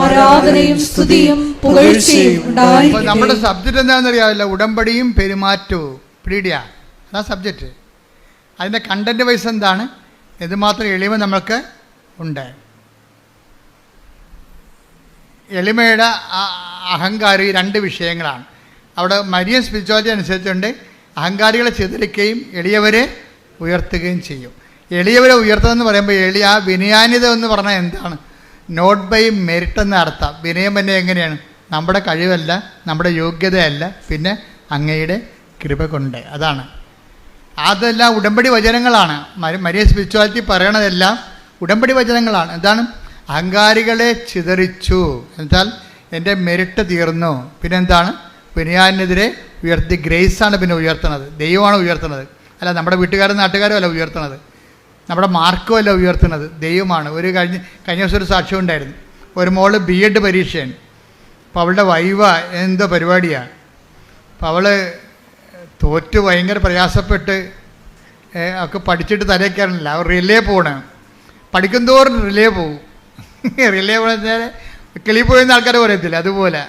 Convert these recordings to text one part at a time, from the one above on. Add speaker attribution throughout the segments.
Speaker 1: ആരാധനയും സ്തുതിയും പുകഴ്ചയും
Speaker 2: നമ്മുടെ സബ്ജക്റ്റ് എന്താണെന്ന് അറിയാവില്ല ഉടമ്പടിയും പെരുമാറ്റവും. പീഡിയ അതാ സബ്ജക്റ്റ് അതിന്റെ കണ്ടന്റ് വൈസ് എന്താണ്? എന്തുമാത്രം എളിമ നമ്മൾക്ക് ഉണ്ട്. എളിമയുടെ അഹങ്കാരി രണ്ട് വിഷയങ്ങളാണ്. അവിടെ മരിയ സ്പിരിച്വാലിറ്റി അനുസരിച്ചുകൊണ്ട് അഹങ്കാരികളെ ചിതറിക്കുകയും എളിയവരെ ഉയർത്തുകയും ചെയ്യും. എളിയവരെ ഉയർത്തതെന്ന് പറയുമ്പോൾ എളിയ ആ വിനയാനിത എന്ന് പറഞ്ഞാൽ എന്താണ്? നോട്ട് ബൈ മെറിറ്റ് എന്ന അർത്ഥം. വിനയം തന്നെ എങ്ങനെയാണ്? നമ്മുടെ കഴിവല്ല നമ്മുടെ യോഗ്യതയല്ല പിന്നെ അങ്ങയുടെ കൃപ കൊണ്ട്. അതാണ്. അതെല്ലാം ഉടമ്പടി വചനങ്ങളാണ്. മരി- മരിയ സ്പിരിച്വാലിറ്റി പറയണതെല്ലാം ഉടമ്പടി വചനങ്ങളാണ്. എന്താണ്? അഹങ്കാരികളെ ചിതറിച്ചു. എന്നുവെച്ചാൽ എന്റെ മെരിട്ട് തീർന്നു. പിന്നെന്താണ് വിനയാനെതിരെ ഉയർത്തി. ഗ്രേസാണ് പിന്നെ ഉയർത്തുന്നത്. ദൈവമാണ് ഉയർത്തുന്നത്. അല്ല നമ്മുടെ വീട്ടുകാരും നാട്ടുകാരും അല്ല ഉയർത്തുന്നത്. നമ്മുടെ മാർക്കും അല്ല ഉയർത്തുന്നത്. ദൈവമാണ്. ഒരു കഴിഞ്ഞ കഴിഞ്ഞ ദിവസം ഒരു സാക്ഷ്യം ഉണ്ടായിരുന്നു. ഒരു മോൾ ബി എഡ് പരീക്ഷയാണ്. അപ്പോൾ അവളുടെ വൈവ എന്തോ പരിപാടിയാണ് അപ്പോൾ അവൾ തോറ്റ് ഭയങ്കര പ്രയാസപ്പെട്ട് ഒക്കെ പഠിച്ചിട്ട് തലയ്ക്കാറില്ല അവർ റിലേ പോകണം പഠിക്കും തോറും റിലേ പോകും റിലേ പോകുന്ന കിളി പോയെന്ന് ആൾക്കാരെ പറയത്തില്ല. അതുപോലെ.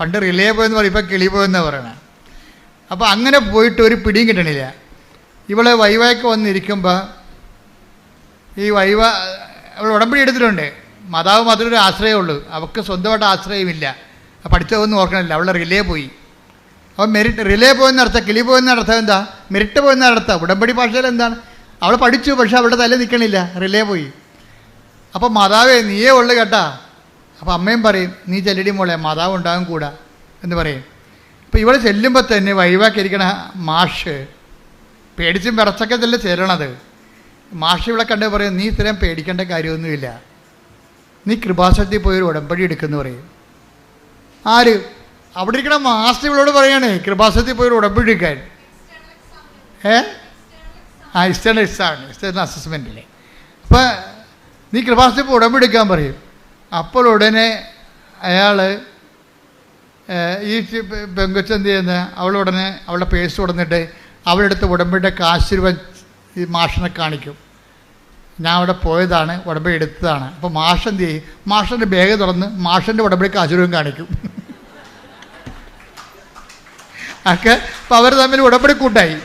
Speaker 2: പണ്ട് റിലേ പോയെന്ന് പറയും. ഇപ്പം കിളി പോയെന്ന് പറയണം. അപ്പോൾ അങ്ങനെ പോയിട്ട് ഒരു പിടിയും കിട്ടണില്ല. ഇവളെ വൈവായ്ക്ക് വന്നിരിക്കുമ്പോൾ ഈ വൈവ അവൾ ഉടമ്പടി എടുത്തിട്ടുണ്ട്. മാതാവ് മാത്രമേ ഒരു ആശ്രയമുള്ളൂ അവൾക്ക് സ്വന്തമായിട്ട് ആശ്രയമില്ല. പഠിച്ചതൊന്നും ഓർക്കണില്ല. അവളുടെ റിലേ പോയി. അപ്പോൾ മെരിറ്റ് റിലേ പോയെന്ന് അർത്ഥം കിളി പോയെന്ന് അർത്ഥം എന്താ? മെരിറ്റ് പോയെന്ന് അർത്ഥം. ഉടമ്പടി ഭാഷയിൽ എന്താണ്? അവൾ പഠിച്ചു പക്ഷെ അവളുടെ തല നിൽക്കണില്ല. റിലേ പോയി. അപ്പോൾ മാതാവേ നീയേ ഉള്ളു കേട്ടാ. അപ്പോൾ അമ്മയും പറയും നീ ചെല്ലടി മോളെ മാതാവ് ഉണ്ടാകും കൂടാ എന്ന് പറയും. അപ്പോൾ ഇവൾ ചെല്ലുമ്പോൾ തന്നെ വൈവാക്കിയിരിക്കണ മാഷ് പേടിച്ചും വിറച്ചൊക്കെ തന്നെ ചെല്ലണത് മാഷ് ഇവിടെ കണ്ട് പറയും നീ ഇത്രയും പേടിക്കേണ്ട കാര്യമൊന്നുമില്ല. നീ കൃപാസനത്തിൽ പോയി ഒരു ഉടമ്പടി എടുക്കുന്നു പറയും. ആര്? അവിടെ ഇരിക്കണ മാസ്റ്റർ ഇവളോട് പറയണേ കൃപാസനത്തിൽ പോയി ഒരു ഉടമ്പടി എടുക്കാൻ. ഏ? ആ ഇസ്റ്റേണൽ എക്സാണ് ഇസ്റ്റേണൽ അസസ്മെന്റിലെ അപ്പോൾ നീ കൃപാസനത്തിൽ പോയി ഉടമ്പടി എടുക്കാൻ പറയും. അപ്പോൾ ഉടനെ അയാൾ ഈ പെങ്കൊച്ച് എന്ത് ചെയ്യുന്ന? അവളുടനെ അവളുടെ പേഴ്സ് കൊടുന്നിട്ട് അവളെടുത്ത് ഉടമ്പടിയുടെ കാശ് രൂപ ഈ മാഷനെ കാണിക്കും. ഞാൻ അവിടെ പോയതാണ് ഉടമ്പടി എടുത്തതാണ്. അപ്പോൾ മാഷ് എന്ത് ചെയ്യും? മാഷിന്റെ ബാഗ് തുറന്ന് മാഷിന്റെ ഉടമ്പടി അസുരവും കാണിക്കും. ഒക്കെ അപ്പോൾ അവർ തമ്മിൽ ഉടമ്പടി കൂട്ടായി.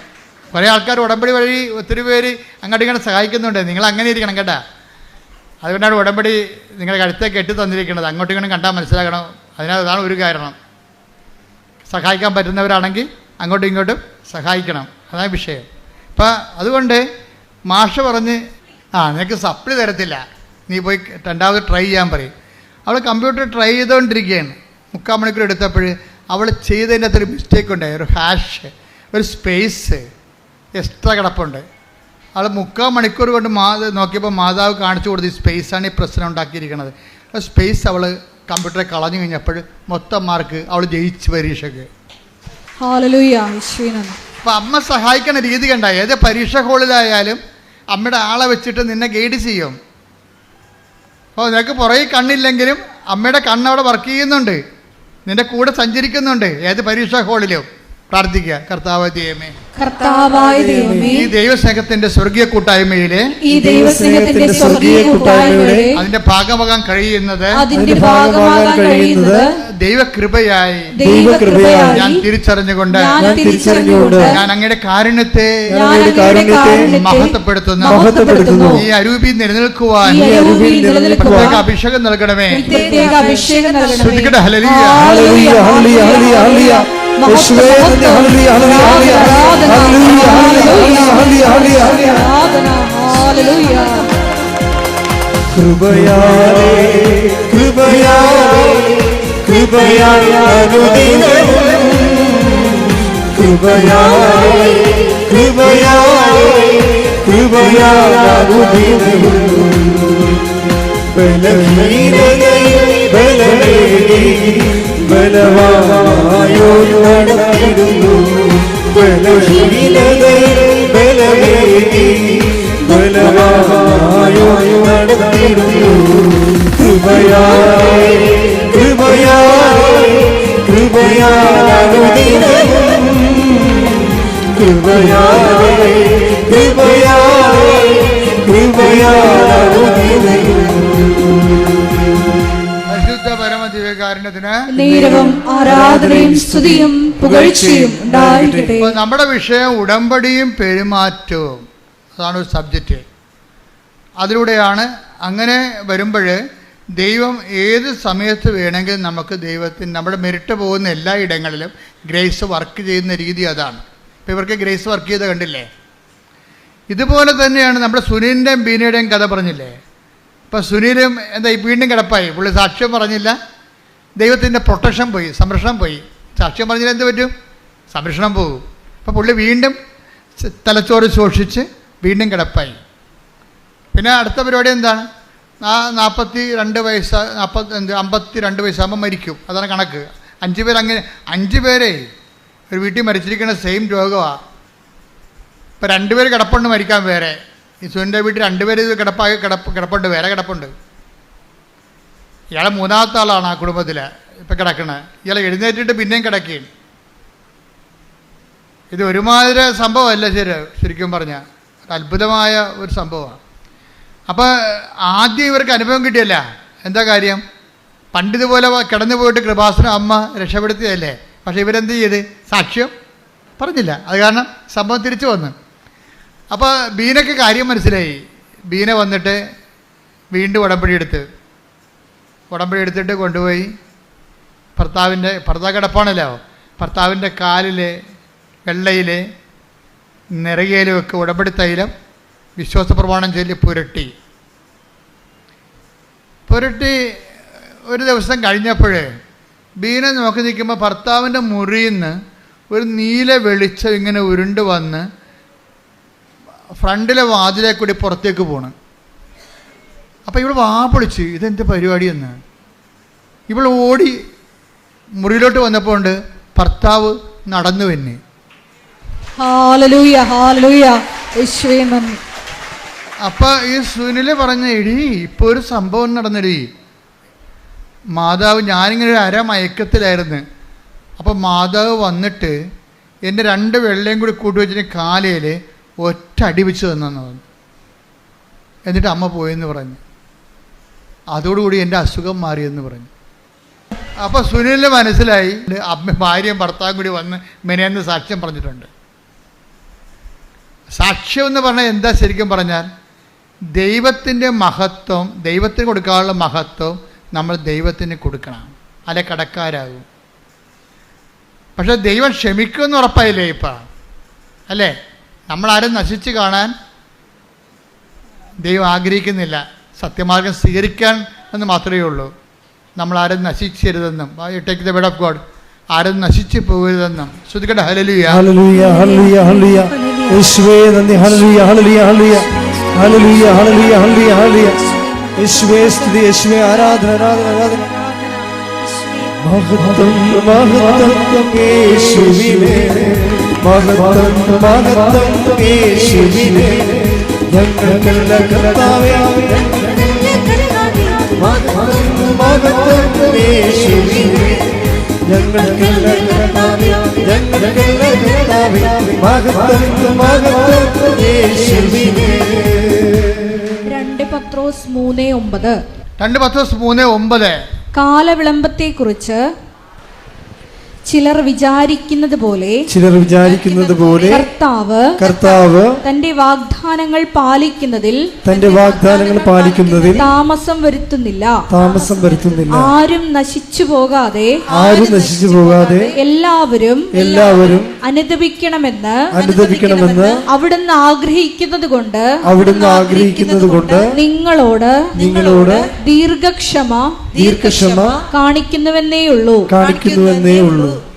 Speaker 2: കുറേ ആൾക്കാർ ഉടമ്പടി വഴി ഒത്തിരി പേര് അങ്ങോട്ട് ഇങ്ങനെ സഹായിക്കുന്നുണ്ട്. നിങ്ങൾ അങ്ങനെ ഇരിക്കണം കേട്ടാ. അതുകൊണ്ടാണ് ഉടമ്പടി നിങ്ങളുടെ കഴുത്തെ കെട്ടി തന്നിരിക്കുന്നത്. അങ്ങോട്ടും ഇങ്ങോട്ടും കണ്ടാൽ മനസ്സിലാക്കണം അതിനാൽ അതാണ് ഒരു കാരണം. സഹായിക്കാൻ പറ്റുന്നവരാണെങ്കിൽ അങ്ങോട്ടും ഇങ്ങോട്ടും സഹായിക്കണം. അതാണ് വിഷയം. അപ്പം അതുകൊണ്ട് മാഷ പറഞ്ഞ് ആ നിനക്ക് സപ്ലി തരത്തില്ല. നീ പോയി രണ്ടാമത് ട്രൈ ചെയ്യാൻ പറയും. അവൾ കമ്പ്യൂട്ടർ ട്രൈ ചെയ്തുകൊണ്ടിരിക്കുകയാണ് മുക്കാൽ മണിക്കൂർ എടുത്തപ്പോൾ അവൾ ചെയ്തതിന്റെ അകത്തൊരു മിസ്റ്റേക്ക് ഉണ്ടായി. ഒരു ഹാഷ് ഒരു സ്പേസ് എക്സ്ട്രാ കിടപ്പുണ്ട്. അവൾ മുക്കാൽ മണിക്കൂർ കൊണ്ട് മാ നോക്കിയപ്പോൾ മാതാവ് കാണിച്ചു കൊടുത്ത് ഈ സ്പേസാണ് ഈ പ്രശ്നം ഉണ്ടാക്കിയിരിക്കുന്നത്. ആ സ്പേസ് അവൾ കമ്പ്യൂട്ടറെ കളഞ്ഞു കഴിഞ്ഞപ്പോൾ മൊത്തം മാർക്ക് അവൾ ജയിച്ചു പരീക്ഷയ്ക്ക്.
Speaker 1: ഹാലലൂയ യേശുവിനാണ്
Speaker 2: അപ്പം അമ്മ സഹായിക്കുന്ന രീതി കണ്ട. ഏത് പരീക്ഷ ഹോളിലായാലും അമ്മയുടെ ആളെ വെച്ചിട്ട് നിന്നെ ഗൈഡ് ചെയ്യും. അപ്പോൾ നിനക്ക് പുറകെ കണ്ണില്ലെങ്കിലും അമ്മയുടെ കണ്ണവിടെ വർക്ക് ചെയ്യുന്നുണ്ട്. നിന്റെ കൂടെ സഞ്ചരിക്കുന്നുണ്ട് ഏത് പരീക്ഷ ഹോളിലും. പ്രാർത്ഥിക്കുക. കർത്താവ് ദൈവമേ
Speaker 1: കർത്താവായ ദൈവമേ
Speaker 2: ഈ ദൈവസ്നേഹത്തിന്റെ സ്വർഗീയ കൂട്ടായ്മയിലെ
Speaker 1: ഈ ദൈവസ്നേഹത്തിന്റെ സ്വർഗീയ കൂട്ടായ്മയുടെ
Speaker 2: അതിന്റെ ഭാഗമാകാൻ കഴിയുന്നത്
Speaker 1: അതിന്റെ ഭാഗമാകാൻ കഴിയുന്നത്
Speaker 2: ദൈവകൃപയായി.
Speaker 1: ദൈവകൃപയായി
Speaker 2: ഞാൻ തിരിച്ചറിഞ്ഞുകൊണ്ട്
Speaker 1: ഞാൻ തിരിച്ചറിഞ്ഞുകൊണ്ട്
Speaker 2: ഞാൻ അങ്ങയുടെ കാരുണ്യത്തെ
Speaker 1: അങ്ങയുടെ കാരുണ്യത്തെ
Speaker 2: മഹത്വപ്പെടുത്തുന്നു.
Speaker 1: മഹത്വപ്പെടുത്തുന്നു.
Speaker 2: ഈ അരൂപി നിലനിൽക്കുവാൻ
Speaker 1: ഈ അരൂപി നിലനിൽക്കുവാൻ
Speaker 2: പ്രത്യേക അഭിഷേകം നൽകണമേ.
Speaker 1: പ്രത്യേക അഭിഷേകം നൽകണമേ.
Speaker 2: Hallelujah
Speaker 3: hallelujah, hallelujah, hallelujah, hallelujah. കൃപയാലേ കൃപയാലേ കൃപയാലേ അനുദിനവും കൃപയാലേ കൃപയാലേ കൃപയാലേ അനുദിനവും ബലഹീനതയിൽ ബലമേകി ബലവായോ നടത്തിടുന്നു ബലഹീനതയിൽ ബലമേകി ബലവായോ നടത്തിടുന്നു കൃപയായി കൃപയായി കൃപയാനുദിനവും കൃപയായി കൃപയായി കൃപയാനുദിനവും
Speaker 2: ദിവ്യകാരുണ്യത്തിന്
Speaker 1: നീരവും ആരാധനയും സ്തുതിയും പുകഴ്ചയും ഉണ്ടായിരിക്കട്ടെ.
Speaker 2: നമ്മുടെ വിഷയം ഉടമ്പടിയും പെരുമാറ്റവും. അതാണ് ഒരു സബ്ജക്റ്റ്. അതിലൂടെയാണ് അങ്ങനെ വരുമ്പോൾ ദൈവം ഏത് സമയത്ത് വേണമെങ്കിലും നമുക്ക് ദൈവത്തിന് നമ്മുടെ മെരിട്ട് പോകുന്ന എല്ലാ ഇടങ്ങളിലും ഗ്രേസ് വർക്ക് ചെയ്യുന്ന രീതി അതാണ്. ഇപ്പോൾ ഇവർക്ക് ഗ്രേസ് വർക്ക് ചെയ്ത് കണ്ടില്ലേ? ഇതുപോലെ തന്നെയാണ് നമ്മുടെ സുനിലിന്റെയും ബീനയുടെയും കഥ പറഞ്ഞില്ലേ? ഇപ്പം സുനിലും എന്താ ഈ വീണ്ടും കിടപ്പായി. പുള്ളി സാക്ഷ്യം പറഞ്ഞില്ല. ദൈവത്തിന്റെ പ്രൊട്ടക്ഷൻ പോയി സംരക്ഷണം പോയി. സാക്ഷ്യം പറഞ്ഞാൽ എന്ത് പറ്റും? സംരക്ഷണം പോകും അപ്പോൾ പുള്ളി വീണ്ടും തലച്ചോറ് ശോഷിച്ച് വീണ്ടും കിടപ്പായി. പിന്നെ അടുത്ത പരിപാടി എന്താണ്? ആ നാൽപ്പത്തി രണ്ട് വയസ്സ് നാൽപ്പത്തി എന്ത് അമ്പത്തി രണ്ട് വയസ്സാകുമ്പോൾ മരിക്കും. അതാണ് കണക്ക്. അഞ്ച് പേര് അങ്ങനെ അഞ്ച് പേരെ ഒരു വീട്ടിൽ മരിച്ചിരിക്കുന്ന സെയിം രോഗമാണ് ഇപ്പം രണ്ടുപേർ കിടപ്പുണ്ട് മരിക്കാൻ വേറെ. ഈ സുനിന്റെ വീട്ടിൽ രണ്ടുപേർ ഇത് കിടപ്പായി കിടപ്പ് കിടപ്പുണ്ട്. വേറെ കിടപ്പുണ്ട്. ഇയാളെ മൂന്നാമത്തെ ആളാണ് ആ കുടുംബത്തിൽ ഇപ്പം കിടക്കണത് ഇയാളെ എഴുന്നേറ്റിട്ട് പിന്നെയും കിടക്കുകയും ഇത് ഒരുമാതിരി സംഭവമല്ല ശരി ശരിക്കും പറഞ്ഞാൽ അത്ഭുതമായ ഒരു സംഭവമാണ്. അപ്പോൾ ആദ്യം ഇവർക്ക് അനുഭവം കിട്ടിയല്ല? എന്താ കാര്യം? പണ്ടിതുപോലെ കിടന്നു പോയിട്ട് കൃപാസന അമ്മ രക്ഷപ്പെടുത്തിയതല്ലേ? പക്ഷേ ഇവരെന്ത് ചെയ്ത്? സാക്ഷ്യം പറഞ്ഞില്ല. അത് കാരണം സംഭവം തിരിച്ചു വന്നു. അപ്പോൾ ബീനയ്ക്ക് കാര്യം മനസ്സിലായി. ബീന വന്നിട്ട് വീണ്ടും ഉടമ്പടി എടുത്ത് ഉടമ്പടി എടുത്തിട്ട് കൊണ്ടുപോയി. ഭർത്താവിന്റെ ഭർത്താവ് കിടപ്പാണല്ലോ. ഭർത്താവിന്റെ കാലിൽ വെള്ളയിൽ നിറകയിലും ഒക്കെ ഉടമ്പടി തൈലം വിശ്വാസ പ്രമാണം ചൊല്ലി പുരട്ടി. പുരട്ടി ഒരു ദിവസം കഴിഞ്ഞപ്പോൾ ബീന നോക്കി നിൽക്കുമ്പോൾ ഭർത്താവിന്റെ മുറിയിൽ നിന്ന് ഒരു നീല വെളിച്ചം ഇങ്ങനെ ഉരുണ്ട് വന്ന് ഫ്രണ്ടിലെ വാതിലേക്കൂടി കൂടി പുറത്തേക്ക് പോണ്. അപ്പോൾ ഇവൾ വാ പൊളിച്ച് ഇതെന്ത് പരിപാടിയെന്ന്? ഇവൾ ഓടി മുറിയിലോട്ട് വന്നപ്പോൾ ഉണ്ട് ഭർത്താവ് നടന്നു തന്നെ അപ്പോൾ ഈ സുനിൽ പറഞ്ഞ എടി ഇപ്പൊ ഒരു സംഭവം നടന്നെടി. മാതാവ് ഞാനിങ്ങനെ ഒരു അരമയക്കത്തിലായിരുന്നു അപ്പോൾ മാതാവ് വന്നിട്ട് എന്റെ രണ്ട് വെള്ളയും കൂടി കൂട്ടി വെച്ചിട്ട് കാലയിൽ ഒറ്റ അടിപിച്ചു തന്നു തന്നെന്ന് പറഞ്ഞു. എന്നിട്ട് അമ്മ പോയെന്ന് പറഞ്ഞു. അതോടുകൂടി എന്റെ അസുഖം മാറിയെന്ന് പറഞ്ഞു. അപ്പോൾ സുനിലിന് മനസ്സിലായി അമ്മ ഭാര്യയും ഭർത്താവും കൂടി വന്ന് മെനയെന്ന് സാക്ഷ്യം പറഞ്ഞിട്ടുണ്ട്. സാക്ഷ്യം എന്ന് പറഞ്ഞാൽ എന്താ ശരിക്കും പറഞ്ഞാൽ ദൈവത്തിന്റെ മഹത്വം ദൈവത്തിന് കൊടുക്കാനുള്ള മഹത്വം നമ്മൾ ദൈവത്തിന് കൊടുക്കണം. അല്ലെ കടക്കാരാകും. പക്ഷെ ദൈവം ക്ഷമിക്കുമെന്ന് ഉറപ്പായില്ലേ ഇപ്പം? അല്ലേ? നമ്മളാരും നശിച്ച് കാണാൻ ദൈവം ആഗ്രഹിക്കുന്നില്ല. സത്യമാർഗം സ്വീകരിക്കാൻ എന്ന് മാത്രമേ ഉള്ളൂ. നമ്മൾ ആരും നശിച്ചരുതെന്നും take the bed of God ആരും നശിച്ചു പോകരുതെന്നും. ശ്രദ്ധിക്കട്ടെ ഹലലുയ
Speaker 3: ഹല്ലേലൂയ ഹല്ലേലൂയ ഹല്ലേലൂയ. യേശുവേ നന്ദി hallelujah hallelujah hallelujah. Hallelujah hallelujah hallelujah hallelujah. യേശുവേ സ്തുതി യേശുവേ ആരാധന ആരാധന ആരാധന. മഹത്വം മഹത്വം യേശുവിനെ. മഹത്വം മഹത്വം യേശുവിനെ. ഞങ്ങളുടെ കർത്താവേ
Speaker 1: രണ്ട് പത്രോസ് മൂന്ന് ഒമ്പത്.
Speaker 2: രണ്ട് കുറിച്ച് മൂന്ന് ഒമ്പത്.
Speaker 1: കാലവിളംബത്തെക്കുറിച്ച് ചിലർ വിചാരിക്കുന്നത് പോലെ
Speaker 3: ചിലർ വിചാരിക്കുന്നത് പോലെ
Speaker 1: കർത്താവ്
Speaker 3: കർത്താവ്
Speaker 1: തന്റെ വാഗ്ദാനങ്ങൾ പാലിക്കുന്നതിൽ
Speaker 3: തന്റെ വാഗ്ദാനങ്ങൾ പാലിക്കുന്നതിൽ
Speaker 1: താമസം വരുത്തുന്നില്ല.
Speaker 3: താമസം വരുത്തുന്നില്ല.
Speaker 1: ആരും നശിച്ചു പോകാതെ
Speaker 3: ആരും നശിച്ചു പോകാതെ
Speaker 1: എല്ലാവരും
Speaker 3: എല്ലാവരും
Speaker 1: അനുദപിക്കണമെന്ന്
Speaker 3: അനുദപിക്കണമെന്ന്
Speaker 1: അവിടുന്ന് ആഗ്രഹിക്കുന്നത് കൊണ്ട്
Speaker 3: അവിടുന്ന് ആഗ്രഹിക്കുന്നത് കൊണ്ട്
Speaker 1: നിങ്ങളോട്
Speaker 3: നിങ്ങളോട്
Speaker 1: ദീർഘക്ഷമ
Speaker 3: ദീർഘക്ഷമ
Speaker 1: കാണിക്കുന്നുവെന്നേയുള്ളൂ.
Speaker 3: കാണിക്കുന്നുവെന്നേ ഉള്ളൂ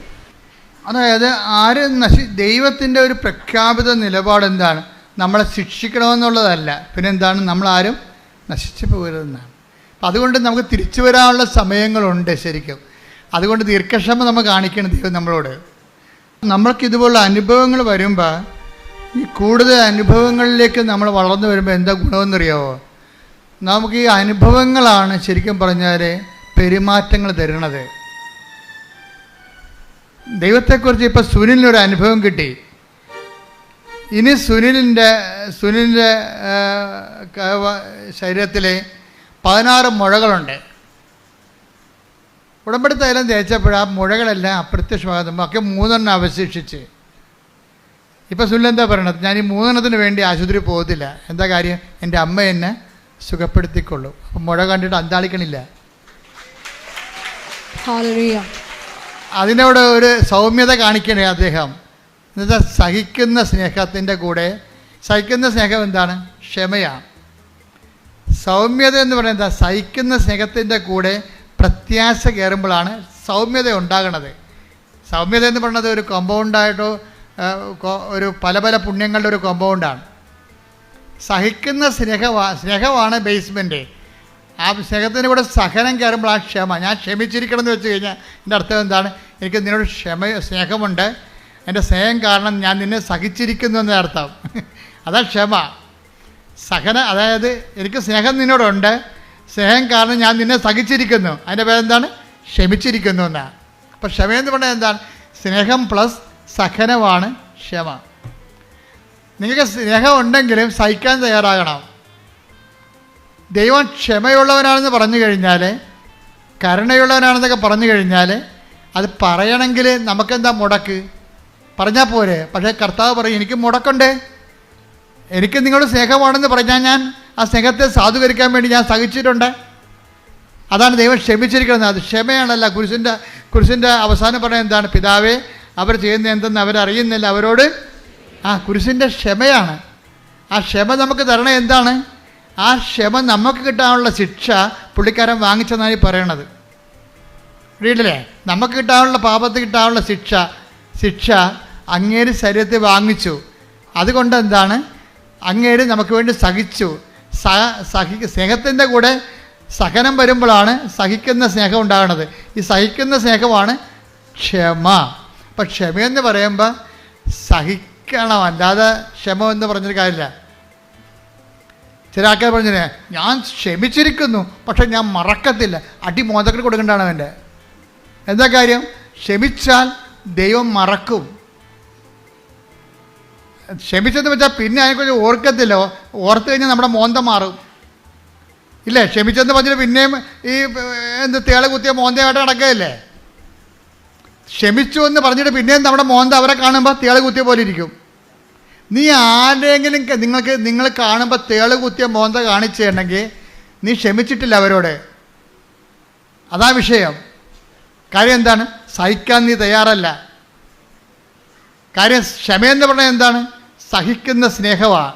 Speaker 2: അതായത് ആര് നശി ദൈവത്തിന്റെ ഒരു പ്രഖ്യാപിത നിലപാട് എന്താണ് നമ്മളെ ശിക്ഷിക്കണമെന്നുള്ളതല്ല. പിന്നെ എന്താണ് ആരും നശിച്ചു പോകരുതെന്നാണ്. അപ്പം അതുകൊണ്ട് നമുക്ക് തിരിച്ചു വരാനുള്ള സമയങ്ങളുണ്ട് ശരിക്കും. അതുകൊണ്ട് ദീർഘക്ഷമ നമ്മൾ കാണിക്കണം ദൈവം നമ്മളോട്. നമ്മൾക്ക് ഇതുപോലുള്ള അനുഭവങ്ങൾ വരുമ്പോൾ ഈ കൂടുതൽ അനുഭവങ്ങളിലേക്ക് നമ്മൾ വളർന്നു വരുമ്പോൾ എന്താ ഗുണമെന്നറിയാവോ? നമുക്ക് ഈ അനുഭവങ്ങളാണ് ശരിക്കും പറഞ്ഞാൽ പെരുമാറ്റങ്ങൾ തരുന്നത്. ദൈവത്തെക്കുറിച്ച് ഇപ്പോൾ സുനിലിനൊരു അനുഭവം കിട്ടി. ഇനി സുനിലിന്റെ സുനിലിന്റെ ശരീരത്തിൽ പതിനാറ് മുഴകളുണ്ട്. ഉടമ്പടി തൈലം തേച്ചപ്പോൾ ആ മുഴകളെല്ലാം അപ്രത്യക്ഷമാകുമ്പോൾ ഒക്കെ മൂന്നെണ്ണം അവശേഷിച്ച്. ഇപ്പം സുനിൽ എന്താ പറയണത്? ഞാൻ ഈ മൂന്നെണ്ണത്തിന് വേണ്ടി ആശുപത്രി പോകത്തില്ല. എന്താ കാര്യം? എന്റെ അമ്മ എന്നെ സുഖപ്പെടുത്തിക്കൊള്ളൂ. അപ്പം മുഴ കണ്ടിട്ട് അന്താളിക്കണില്ല. അതിനോട് ഒരു സൗമ്യത കാണിക്കണേ അദ്ദേഹം. എന്നുവെച്ചാൽ സഹിക്കുന്ന സ്നേഹത്തിന്റെ കൂടെ സഹിക്കുന്ന സ്നേഹം എന്താണ്? ക്ഷമയാണ് സൗമ്യത എന്ന് പറയുന്നത് എന്താ? സഹിക്കുന്ന സ്നേഹത്തിന്റെ കൂടെ പ്രത്യാശ കയറുമ്പോഴാണ് സൗമ്യത ഉണ്ടാകണത്. സൗമ്യത എന്ന് പറയുന്നത് ഒരു കോമ്പൗണ്ടായിട്ടോ ഒരു പല പല പുണ്യങ്ങളുടെ ഒരു കോമ്പൗണ്ടാണ് സഹിക്കുന്ന സ്നേഹവാ സ്നേഹമാണ് ബേസ്മെന്റ് ആ സ്നേഹത്തിന്റെ കൂടെ സഹനം കയറുമ്പോൾ ആ ക്ഷമ. ഞാൻ ക്ഷമിച്ചിരിക്കണം എന്ന് വെച്ച് കഴിഞ്ഞാൽ എന്റെ അർത്ഥം എന്താണ്? എനിക്ക് നിന്നോട് ക്ഷമ സ്നേഹമുണ്ട്. എന്റെ സ്നേഹം കാരണം ഞാൻ നിന്നെ സഹിച്ചിരിക്കുന്നു എന്ന അർത്ഥം. അതാ ക്ഷമ. സഹന അതായത് എനിക്ക് സ്നേഹം നിന്നോടുണ്ട്. സ്നേഹം കാരണം ഞാൻ നിന്നെ സഹിച്ചിരിക്കുന്നു. അതിന്റെ പേരെന്താണ്? ക്ഷമിച്ചിരിക്കുന്നു എന്നാണ്. അപ്പോൾ ക്ഷമയെന്ന് പറഞ്ഞാൽ എന്താണ്? സ്നേഹം പ്ലസ് സഹനമാണ് ക്ഷമ. നിങ്ങൾക്ക് സ്നേഹം ഉണ്ടെങ്കിലും സഹിക്കാൻ തയ്യാറാകണം. ദൈവം ക്ഷമയുള്ളവനാണെന്ന് പറഞ്ഞു കഴിഞ്ഞാൽ കരുണയുള്ളവനാണെന്നൊക്കെ പറഞ്ഞു കഴിഞ്ഞാൽ അത് പറയണമെങ്കിൽ നമുക്കെന്താ മുടക്ക്? പറഞ്ഞാൽ പോരെ. പക്ഷേ കർത്താവ് പറയും എനിക്ക് മുടക്കുണ്ട്. എനിക്ക് നിങ്ങളുടെ സ്നേഹമാണെന്ന് പറഞ്ഞാൽ ഞാൻ ആ സ്നേഹത്തെ സാധൂകരിക്കാൻ വേണ്ടി ഞാൻ സഹിച്ചിട്ടുണ്ട്. അതാണ് ദൈവം ക്ഷമിച്ചിരിക്കുന്നത്. അത് ക്ഷമയാണല്ല. കുരിശിന്റെ കുരിശിന്റെ അവസാനം പറയുന്നത് എന്താണ്? പിതാവേ അവർ ചെയ്യുന്ന എന്തെന്ന് അവരറിയുന്നില്ല. അവരോട് ആ കുരിശിന്റെ ക്ഷമയാണ്. ആ ക്ഷമ നമുക്ക് തരണം എന്താണ്? ആ ക്ഷമ നമുക്ക് കിട്ടാനുള്ള ശിക്ഷ പുള്ളിക്കാരൻ വാങ്ങിച്ചെന്നാണ് ഈ പറയണത്. വീട്ടിലെ നമുക്ക് കിട്ടാനുള്ള പാപത്തിൽ കിട്ടാനുള്ള ശിക്ഷ ശിക്ഷ അങ്ങേര് ശരീരത്തിൽ വാങ്ങിച്ചു. അതുകൊണ്ട് എന്താണ്? അങ്ങേര് നമുക്ക് വേണ്ടി സഹിച്ചു. സഹ സഹി സ്നേഹത്തിന്റെ കൂടെ സഹനം വരുമ്പോഴാണ് സഹിക്കുന്ന സ്നേഹം ഉണ്ടാകുന്നത് ഈ സഹിക്കുന്ന സ്നേഹമാണ് ക്ഷമ. അപ്പം ക്ഷമയെന്ന് പറയുമ്പോൾ സഹിക്കണം അല്ലാതെ ക്ഷമ എന്ന് പറഞ്ഞൊരു കാര്യമില്ല. ചില ആൾക്കാർ പറഞ്ഞില്ലേ ഞാൻ ക്ഷമിച്ചിരിക്കുന്നു പക്ഷെ ഞാൻ മറക്കത്തില്ല. അടി മോതക്കിൽ കൊടുക്കേണ്ടതാണ് അവന്റെ. എന്താ കാര്യം? ക്ഷമിച്ചാൽ ദൈവം മറക്കും. ക്ഷമിച്ചെന്ന് വെച്ചാൽ പിന്നെ അതിനെക്കുറിച്ച് ഓർക്കത്തില്ല. ഓർത്ത് കഴിഞ്ഞാൽ നമ്മുടെ മോന്ത മാറും. ഇല്ലേ? ക്ഷമിച്ചെന്ന് പറഞ്ഞിട്ട് പിന്നെയും ഈ എന്ത് തേള കുത്തിയ മോന്തയായിട്ട് നടക്കുകയല്ലേ? ക്ഷമിച്ചു എന്ന് പറഞ്ഞിട്ട് പിന്നെയും നമ്മുടെ മോന്ത അവരെ കാണുമ്പോൾ തേൾ കുത്തിയ പോലെ ഇരിക്കും. നീ ആരെങ്കിലും നിങ്ങൾക്ക് നിങ്ങൾ കാണുമ്പോൾ തേൾ കുത്തിയ മോന്ത കാണിച്ചിട്ടുണ്ടെങ്കിൽ നീ ക്ഷമിച്ചിട്ടില്ല അവരോട്. അതാ വിഷയം. കാര്യം എന്താണ്? സഹിക്കാൻ നീ തയ്യാറല്ല. കാര്യം ക്ഷമയെന്ന് പറഞ്ഞാൽ എന്താണ്? സഹിക്കുന്ന സ്നേഹമാണ്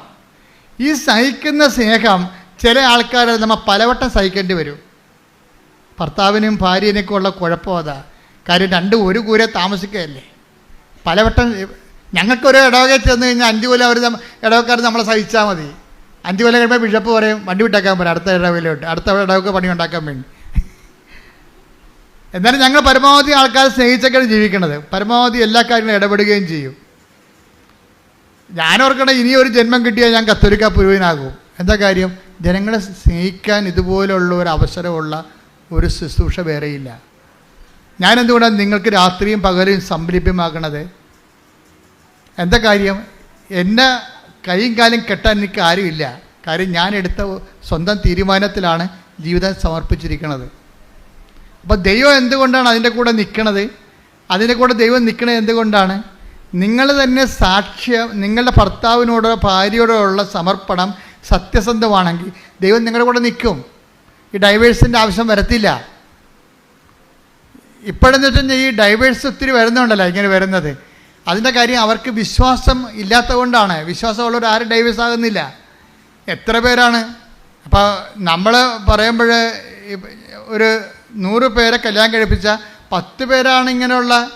Speaker 2: ഈ സഹിക്കുന്ന സ്നേഹം ചില ആൾക്കാരെ നമ്മൾ പലവട്ടം സഹിക്കേണ്ടി വരും. ഭർത്താവിനും ഭാര്യനൊക്കെ ഉള്ള കുഴപ്പം അതാ. കാര്യം രണ്ട് ഒരു കൂരെ താമസിക്കുകയല്ലേ? പലവട്ടം ഞങ്ങൾക്കൊരു ഇടവകയിൽ ചെന്ന് കഴിഞ്ഞാൽ അഞ്ച് കൊല്ലം അവർ ഇടവക്കാർ നമ്മളെ സഹിച്ചാൽ മതി. അഞ്ച് കൊല്ലം കഴിയുമ്പോൾ ബിഷപ്പ് പറയും വണ്ടി വിട്ടേക്കാൻ പറയും അടുത്ത ഇടവയിലോട്ട് അടുത്ത ഇടവക്ക് പണി ഉണ്ടാക്കാൻ വേണ്ടി. എന്നാലും ഞങ്ങൾ പരമാവധി ആൾക്കാരെ സ്നേഹിച്ചൊക്കെയാണ് ജീവിക്കുന്നത്. പരമാവധി എല്ലാ കാര്യങ്ങളും ഇടപെടുകയും ചെയ്യും. ഞാനോർക്കണ ഇനി ഒരു ജന്മം കിട്ടിയാൽ ഞാൻ കത്തോലിക്ക പുരുവനാകും എന്താ കാര്യം? ജനങ്ങളെ സ്നേഹിക്കാൻ ഇതുപോലുള്ള ഒരു അവസരമുള്ള ഒരു ശുശ്രൂഷ വേറെയില്ല. ഞാൻ എന്തുകൊണ്ടാണ് നിങ്ങൾക്ക് രാത്രിയും പകലും സംരംഭ്യമാക്കണത് എന്താ കാര്യം? എന്നെ കൈയും കാലും കെട്ടാൻ എനിക്ക് ആരുമില്ല. കാര്യം ഞാൻ എടുത്ത സ്വന്തം തീരുമാനത്തിലാണ് ജീവിതം സമർപ്പിച്ചിരിക്കുന്നത് അപ്പോൾ ദൈവം എന്തുകൊണ്ടാണ് അതിന്റെ കൂടെ നിൽക്കണത് അതിന്റെ കൂടെ ദൈവം നിൽക്കണത് എന്തുകൊണ്ടാണ്? നിങ്ങൾ തന്നെ സാക്ഷ്യം നിങ്ങളുടെ ഭർത്താവിനോടോ ഭാര്യയോടോ ഉള്ള സമർപ്പണം സത്യസന്ധമാണെങ്കിൽ ദൈവം നിങ്ങളുടെ കൂടെ നിൽക്കും. ഈ ഡൈവേഴ്സിന്റെ ആവശ്യം വരത്തില്ല. ഇപ്പോഴെന്ന് വെച്ചാൽ ഈ ഡൈവേഴ്സ് ഒത്തിരി വരുന്നുണ്ടല്ലോ ഇങ്ങനെ വരുന്നത്. അതിന്റെ കാര്യം അവർക്ക് വിശ്വാസം ഇല്ലാത്തതുകൊണ്ടാണ്. വിശ്വാസമുള്ളവർ ആരും ഡൈവേഴ്സ് ആകുന്നില്ല. എത്ര പേരാണ്? അപ്പോൾ നമ്മൾ പറയുമ്പോൾ ഒരു നൂറ് പേരെ കല്യാണം കഴിപ്പിച്ച പത്ത് പേരാണ് ഇങ്ങനെയുള്ള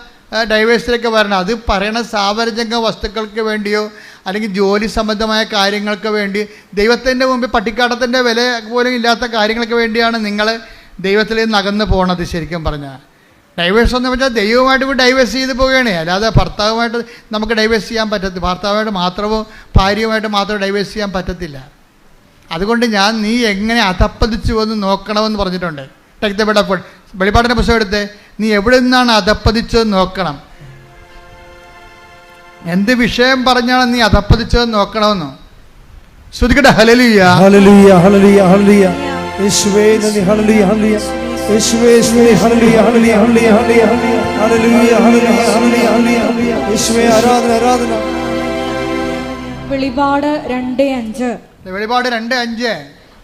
Speaker 2: ഡൈവേഴ്സിലേക്ക് വരണം അത് പറയണ സാവരജംഗ വസ്തുക്കൾക്ക് വേണ്ടിയോ അല്ലെങ്കിൽ ജോലി സംബന്ധമായ കാര്യങ്ങൾക്ക് വേണ്ടി ദൈവത്തിന്റെ മുമ്പിൽ പട്ടിക്കാട്ടത്തിന്റെ വില പോലും ഇല്ലാത്ത കാര്യങ്ങൾക്ക് വേണ്ടിയാണ് നിങ്ങൾ ദൈവത്തിൽ നിന്ന് അകന്നു ശരിക്കും പറഞ്ഞാൽ. ഡൈവേഴ്സ് എന്ന് വെച്ചാൽ ദൈവമായിട്ട് ഇപ്പോൾ ഡൈവേഴ്സ് ചെയ്ത് പോവുകയാണ്. അല്ലാതെ ഭർത്താവുമായിട്ട് നമുക്ക് ഡൈവേഴ്സ് ചെയ്യാൻ പറ്റത്തില്ല ഭർത്താവുമായിട്ട് മാത്രമോ ഭാര്യയുമായിട്ട് മാത്രമോ ഡൈവേഴ്സ് ചെയ്യാൻ പറ്റത്തില്ല. അതുകൊണ്ട് ഞാൻ നീ എങ്ങനെ അധപ്പതിച്ചു എന്ന് നോക്കണമെന്ന് പറഞ്ഞിട്ടുണ്ട്. ബെഡ് വെളിപാടിന്റെ പുസ്തകം എടുത്ത്. നീ എവിടെ നിന്നാണ് അധപ്പതിച്ചതെന്ന് നോക്കണം. എന്ത് വിഷയം പറഞ്ഞാണ് നീ അധപ്പതിച്ചതെന്ന് നോക്കണമെന്ന്? ശ്രുതിക്കട്ടെ ഹലലിയ
Speaker 3: ഹലലിയ ഹലലിയ ഹലലിയ യേശുവേ നന്ദി ഹല്ലേലൂയ യേശുവേ hallelujah hallelujah hallelujah hallelujah hallelujah hallelujah hallelujah. യേശുവേ ആരാധന ആരാധന.
Speaker 1: വെളിപാട് രണ്ട് അഞ്ച്.
Speaker 2: വെളിപാട് രണ്ട് അഞ്ച്.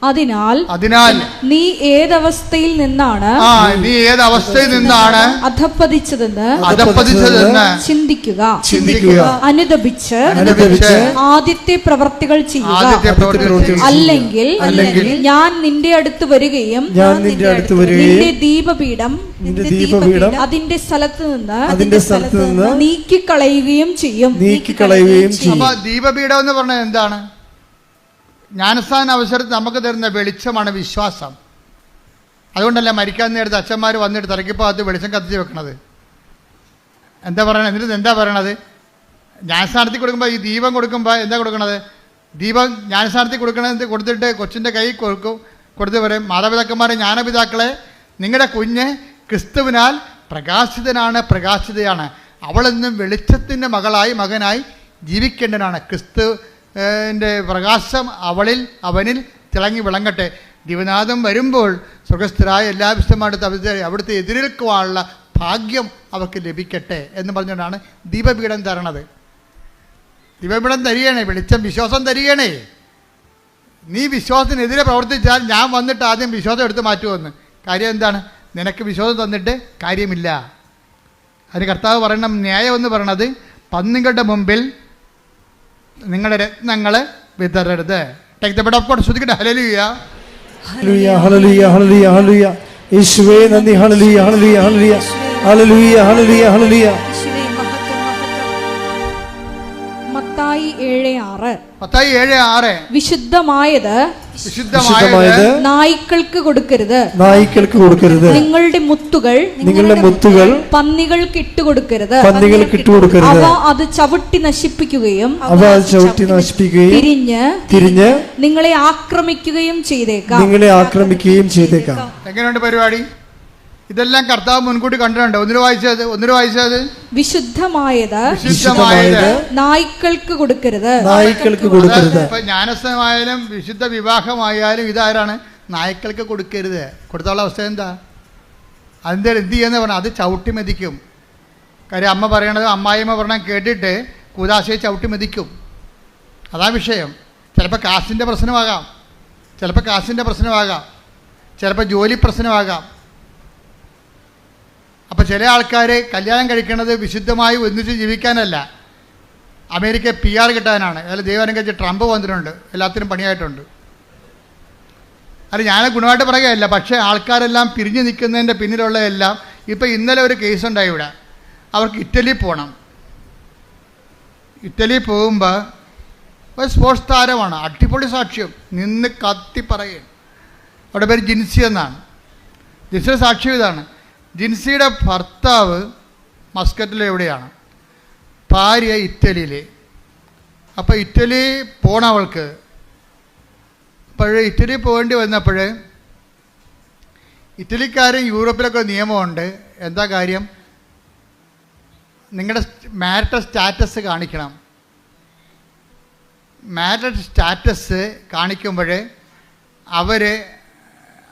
Speaker 1: അതിനാൽ
Speaker 2: അതിനാൽ
Speaker 1: നീ ഏതവസ്ഥയിൽ നിന്നാണ്
Speaker 2: നീ ഏതവസ്ഥയിൽ നിന്നാണ്
Speaker 1: അധപ്പതിച്ചതെന്ന്
Speaker 2: അധപ്പതിച്ചതെന്ന്
Speaker 1: ചിന്തിക്കുക.
Speaker 3: ചിന്തിക്കുക.
Speaker 1: അനുദപിച്ച്
Speaker 2: അനുദപിച്ച്
Speaker 1: ആദ്യത്തെ പ്രവർത്തികൾ ചെയ്യുക. അല്ലെങ്കിൽ
Speaker 2: അല്ലെങ്കിൽ
Speaker 1: ഞാൻ നിന്റെ അടുത്ത് വരികയും
Speaker 3: ഞാൻ നിന്റെ അടുത്ത് വരികയും നിന്റെ
Speaker 1: ദീപപീഠം
Speaker 3: നിന്റെ ദീപപീഠം
Speaker 1: അതിന്റെ സ്ഥലത്ത് നിന്ന്
Speaker 3: അതിന്റെ സ്ഥലത്ത് നിന്ന്
Speaker 1: നീക്കി കളയുകയും ചെയ്യും.
Speaker 3: നീക്കി കളയുകയും ചെയ്യും.
Speaker 2: അപ്പോൾ ദീപപീഠം എന്ന് പറഞ്ഞാൽ എന്താണ്? ജ്ഞാനസ്ഥാന അവസരത്തിൽ നമുക്ക് തരുന്ന വെളിച്ചമാണ് വിശ്വാസം. അതുകൊണ്ടല്ല മരിക്കാൻ നേരത്തെ അച്ഛന്മാർ വന്നിട്ട് തലക്കിപ്പകത്ത് വെളിച്ചം കത്തിച്ച് വെക്കണത്? എന്താ പറയണത്? എന്നിട്ട് എന്താ പറയണത്? ജ്ഞാനസ്ഥാനത്തിൽ കൊടുക്കുമ്പോൾ ഈ ദീപം കൊടുക്കുമ്പോൾ എന്താ കൊടുക്കണത്? ദീപം ജ്ഞാനസ്ഥാനത്തിൽ കൊടുക്കണത് കൊടുത്തിട്ട് കൊച്ചിന്റെ കൈ കൊടുക്കും കൊടുത്ത് പറയും മാതാപിതാക്കന്മാരെ ജ്ഞാനപിതാക്കളെ നിങ്ങളുടെ കുഞ്ഞ് ക്രിസ്തുവിനാൽ പ്രകാശിതനാണ് പ്രകാശിതയാണ്. അവളെന്നും വെളിച്ചത്തിന്റെ മകളായി മകനായി ജീവിക്കേണ്ടതാണ് ക്രിസ്തു ന്റെ പ്രകാശം അവളിൽ അവനിൽ തിളങ്ങി വിളങ്ങട്ടെ. ദിവനാഥം വരുമ്പോൾ സ്വർഗസ്ഥരായ എല്ലാ വിശുദ്ധമായിട്ട് അവിടുത്തെ അവിടുത്തെ എതിരേൽക്കുവാനുള്ള ഭാഗ്യം അവർക്ക് ലഭിക്കട്ടെ എന്ന് പറഞ്ഞുകൊണ്ടാണ് ദീപപീഠം തരണത്. ദീപപീഠം തരികണേ വെളിച്ചം വിശ്വാസം തരികണേ നീ വിശ്വാസത്തിനെതിരെ പ്രവർത്തിച്ചാൽ ഞാൻ വന്നിട്ട് ആദ്യം വിശ്വാസം എടുത്ത് മാറ്റുമെന്ന്. കാര്യം എന്താണ്? നിനക്ക് വിശ്വാസം തന്നിട്ട് കാര്യമില്ല. അതിന് കർത്താവ് പറയണം ന്യായം എന്ന് പറയണത് പന്നികളുടെ മുമ്പിൽ നിങ്ങളുടെ രത്നങ്ങൾ God ശ്രുതിക്കട്ടെ hallelujah
Speaker 3: hallelujah hallelujah hallelujah hallelujah യേശുവേ നന്ദി. Hallelujah hallelujah hallelujah hallelujah hallelujah hallelujah
Speaker 1: Mathai ഏഴ് ആറ്.
Speaker 2: മത്തായി ഏഴ് ആറ്.
Speaker 1: വിശുദ്ധമായത്
Speaker 2: വിശുദ്ധമായത്
Speaker 1: നായ്ക്കൾക്ക് കൊടുക്കരുത്.
Speaker 3: നായ്ക്കൾക്ക് കൊടുക്കരുത്.
Speaker 1: നിങ്ങളുടെ മുത്തുകൾ
Speaker 3: നിങ്ങളുടെ മുത്തുകൾ
Speaker 1: പന്നികൾക്ക് ഇട്ടുകൊടുക്കരുത്
Speaker 3: പന്നികൾക്ക് ഇട്ടുകൊടുക്കരുത്
Speaker 1: അവ അത് ചവിട്ടി നശിപ്പിക്കുകയും
Speaker 3: അവ അത് ചവിട്ടി നശിപ്പിക്കുകയും
Speaker 1: തിരിഞ്ഞ്
Speaker 3: തിരിഞ്ഞ്
Speaker 1: നിങ്ങളെ ആക്രമിക്കുകയും ചെയ്തേക്കാം.
Speaker 3: നിങ്ങളെ ആക്രമിക്കുകയും ചെയ്തേക്കാം.
Speaker 2: എങ്ങനെയുണ്ട് പരിപാടി? ഇതെല്ലാം കർത്താവ് മുൻകൂട്ടി കണ്ടിട്ടുണ്ട്? ഒന്നിനു വായിച്ചത്? ഒന്നിനു വായിച്ചത്?
Speaker 1: വിശുദ്ധമായത്
Speaker 2: വിശുദ്ധമായത്?
Speaker 1: നായ്ക്കൾക്ക് കൊടുക്കരുത്.
Speaker 3: നായ്ക്കൾക്ക് കൊടുക്കരുത്.
Speaker 2: ഇപ്പൊ ജ്ഞാനസ്ഥമായാലും വിശുദ്ധ വിവാഹമായാലും ഇതാരാണ്? നായ്ക്കൾക്ക് കൊടുക്കരുത്. കൊടുത്തുള്ള അവസ്ഥ എന്താ? അതിന്റെ എന്ത് ചെയ്യുന്ന പറഞ്ഞാൽ അത് ചവിട്ടി മെതിക്കും. കാര്യം അമ്മ പറയണത് അമ്മായിമ്മ പറഞ്ഞാൽ കേട്ടിട്ട് കൂതാശയെ ചവിട്ടി മെതിക്കും. അതാ വിഷയം. ചിലപ്പോൾ കാശിന്റെ പ്രശ്നമാകാം. ചിലപ്പോൾ കാശിന്റെ പ്രശ്നമാകാം. ചിലപ്പോൾ ജോലി പ്രശ്നമാകാം. അപ്പോൾ ചില ആൾക്കാർ കല്യാണം കഴിക്കുന്നത് വിശുദ്ധമായി ഒന്നിച്ച് ജീവിക്കാനല്ല. അമേരിക്ക പി ആർ കിട്ടാനാണ്. അതായത് ദൈവം കഴിച്ച് ട്രംപ് വന്നിട്ടുണ്ട്. എല്ലാത്തിനും പണിയായിട്ടുണ്ട്. അത് ഞാൻ ഗുണമായിട്ട് പറയുകയല്ല. പക്ഷേ ആൾക്കാരെല്ലാം പിരിഞ്ഞു നിൽക്കുന്നതിന്റെ പിന്നിലുള്ളതെല്ലാം ഇപ്പോൾ ഇന്നലെ ഒരു കേസ് ഉണ്ടായി ഇവിടെ. അവർക്ക് ഇറ്റലി പോകണം ഇറ്റലി പോകുമ്പോൾ ഒരു സ്പോർട്സ് താരമാണ്. അടിപൊളി സാക്ഷ്യം. നിന്ന് കത്തി പറയും അവിടെ പേര് ജിൻസി എന്നാണ്. ജിൻസിയുടെ സാക്ഷ്യം ഇതാണ്. ജിൻസിയുടെ ഭർത്താവ് മസ്കറ്റിൽ എവിടെയാണ്? ഭാര്യ ഇറ്റലിയിൽ അപ്പോൾ ഇറ്റലി പോണവൾക്ക് പഴയ ഇറ്റലി പോകേണ്ടി വന്നപ്പോൾ ഇറ്റലിക്കാരും യൂറോപ്പിലൊക്കെ നിയമമുണ്ട്. എന്താ കാര്യം? നിങ്ങളുടെ മാരിറ്റൽ സ്റ്റാറ്റസ് കാണിക്കണം. മാരിറ്റൽ സ്റ്റാറ്റസ് കാണിക്കുമ്പോൾ അവർ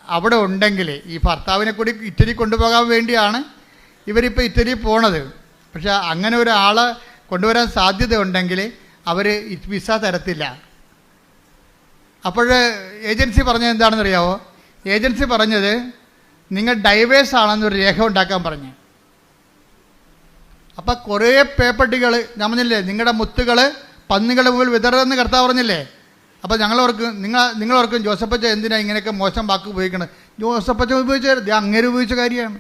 Speaker 2: അവിടെ ഉണ്ടെങ്കിൽ ഈ ഭർത്താവിനെ കൂടി ഇറ്റലി കൊണ്ടുപോകാൻ വേണ്ടിയാണ് ഇവരിപ്പോൾ ഇറ്റലി പോണത്. പക്ഷെ അങ്ങനെ ഒരാൾ കൊണ്ടുവരാൻ സാധ്യത ഉണ്ടെങ്കിൽ അവർ വിസ തരത്തില്ല. അപ്പോൾ ഏജൻസി പറഞ്ഞത് എന്താണെന്ന് അറിയാവോ ഏജൻസി പറഞ്ഞത് നിങ്ങൾ ഡൈവേഴ്സ് ആണെന്നൊരു രേഖ ഉണ്ടാക്കാൻ പറഞ്ഞു. അപ്പം കുറേ പേപ്പട്ടികൾ ഞാൻ പറഞ്ഞില്ലേ നിങ്ങളുടെ മുത്തുകൾ പന്നികളുടെ മുമ്പിൽ വിതറെന്ന് കർത്താവ് പറഞ്ഞില്ലേ? അപ്പോൾ ഞങ്ങളവർക്ക് നിങ്ങൾ നിങ്ങളോർക്കും ജോസഫച്ച എന്തിനാണ് ഇങ്ങനെയൊക്കെ മോശം വാക്ക് ഉപയോഗിക്കണത്? ജോസഫച്ച ഉപയോഗിച്ച അങ്ങനെ ഉപയോഗിച്ച കാര്യമാണ്.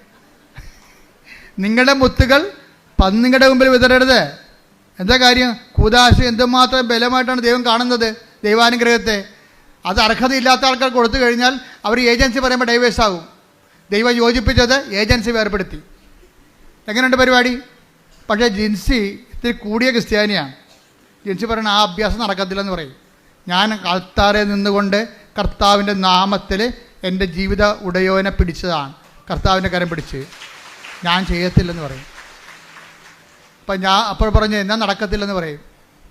Speaker 2: നിങ്ങളുടെ മുത്തുകൾ പന്നിങ്ങളുടെ മുമ്പിൽ വിതരരുത് എന്താ കാര്യം? കൂതാശ എന്തുമാത്രം ബലമായിട്ടാണ് ദൈവം കാണുന്നത് ദൈവാനുഗ്രഹത്തെ. അത് അർഹതയില്ലാത്ത ആൾക്കാർ കൊടുത്തു കഴിഞ്ഞാൽ അവർ ഏജൻസി പറയുമ്പോൾ ഡൈവേഴ്സ് ആകും ദൈവം യോജിപ്പിച്ചത് ഏജൻസി വേർപ്പെടുത്തി. എങ്ങനെയുണ്ട് പരിപാടി? പക്ഷേ ജിൻസി ഇത്തിരി കൂടിയ ക്രിസ്ത്യാനിയാണ്. ജിൻസി പറയുന്ന ആ അഭ്യാസം നടക്കത്തില്ലെന്ന് പറയും. ഞാൻ അൾത്താറെ നിന്നുകൊണ്ട് കർത്താവിന്റെ നാമത്തിൽ എന്റെ ജീവിത ഉടയോനെ പിടിച്ചതാണ്. കർത്താവിന്റെ കരം പിടിച്ച്. ഞാൻ ചെയ്യത്തില്ലെന്ന് പറയും. അപ്പം ഞാൻ അപ്പോൾ പറഞ്ഞു എന്നാൽ നടക്കത്തില്ലെന്ന് പറയും.